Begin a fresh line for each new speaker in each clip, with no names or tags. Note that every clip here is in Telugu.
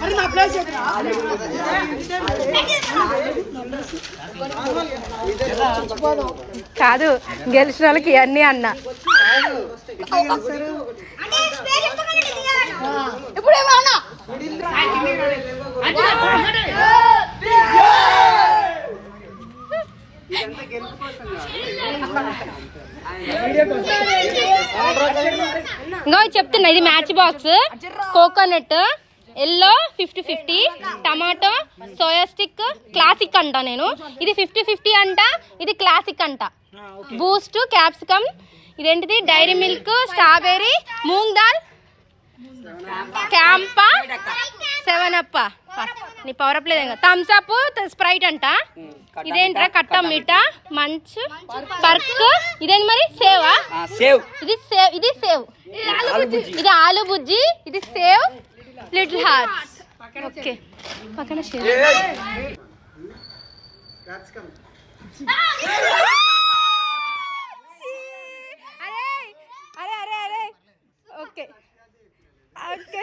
అరే నా ప్లేస్
కాదు గెలిచిన వాళ్ళకి ఇవన్నీ అన్న ఇప్పుడు ఏమన్నా ఇంకో చెప్తున్నా ఇది matchbox coconut yellow fifty fifty tomato soya stick classic అంట నేను. ఇది ఫిఫ్టీ ఫిఫ్టీ అంట ఇది క్లాసిక్ అంట. బూస్ట్ క్యాప్సికమ్ ఇదేంటిది? Dairy Milk strawberry moong dal Campa seven up నీ పవర్ అప్ లేదు థమ్స్ అప్ స్ప్రైట్ అంట. ఇదేంట్రా కట్ట మీఠా మంచ్? పర్క్? ఇదేంటి మరి? సేవా?
సేవ్.
ఇది సేవ్ ఇది సేవ్. ఇది ఆలు బుజ్జి. ఇది సేవ్. లిటిల్ హార్ట్స్ ఓకే పక్కన షేర్ అరే అరే అరే. అరే ఓకే ఓకే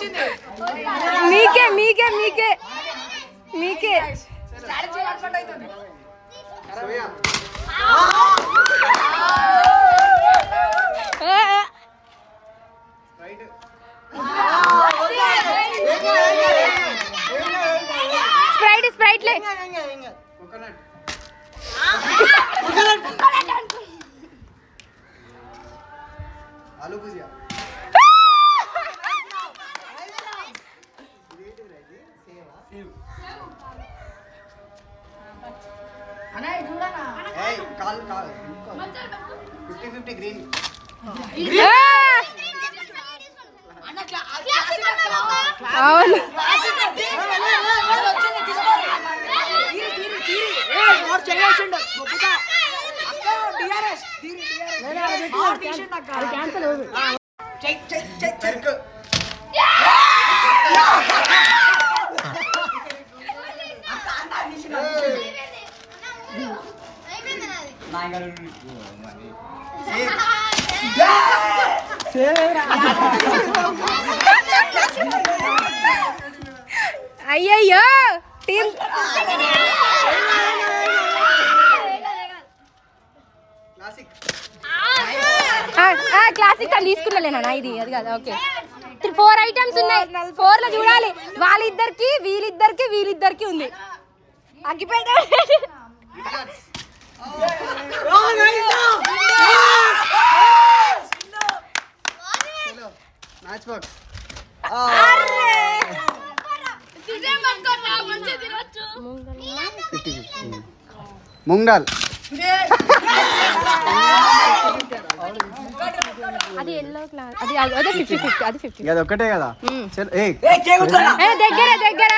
ఏయ్ call call fifty fifty green
ఏ! అవును
వాడు చేయాల్సిండు గొప్పగా అక్క టిఆర్ఎస్ తీరి టిఆర్ఎస్ వాడు తీసిండు అక్క అది క్యాన్సిల్. చెయ్ చెయ్ చెయ్
అయ్యయ్యో! టీం
క్లాసిక్
క్లాసిక్ అని తీసుకున్నాలేనా ఇది అది కాదు ఓకే. ఫోర్ ఐటమ్స్ ఉన్నాయి. ఫోర్లో చూడాలి. వాళ్ళిద్దరికి వీళ్ళిద్దరికి వీళ్ళిద్దరికి ఉంది.
అగ్గిపోయి matchbox fifty fifty moong dal
అది ఎల్లో క్లాస్ అది అది- అదే ఫిఫ్టీ ఫిఫ్టీ అది ఫిఫ్టీ
అది ఒక్కటే కదా ఏయ్
దగ్గర దగ్గర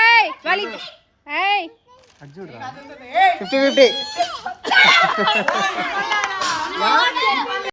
ఫిఫ్టీ ఫిఫ్టీ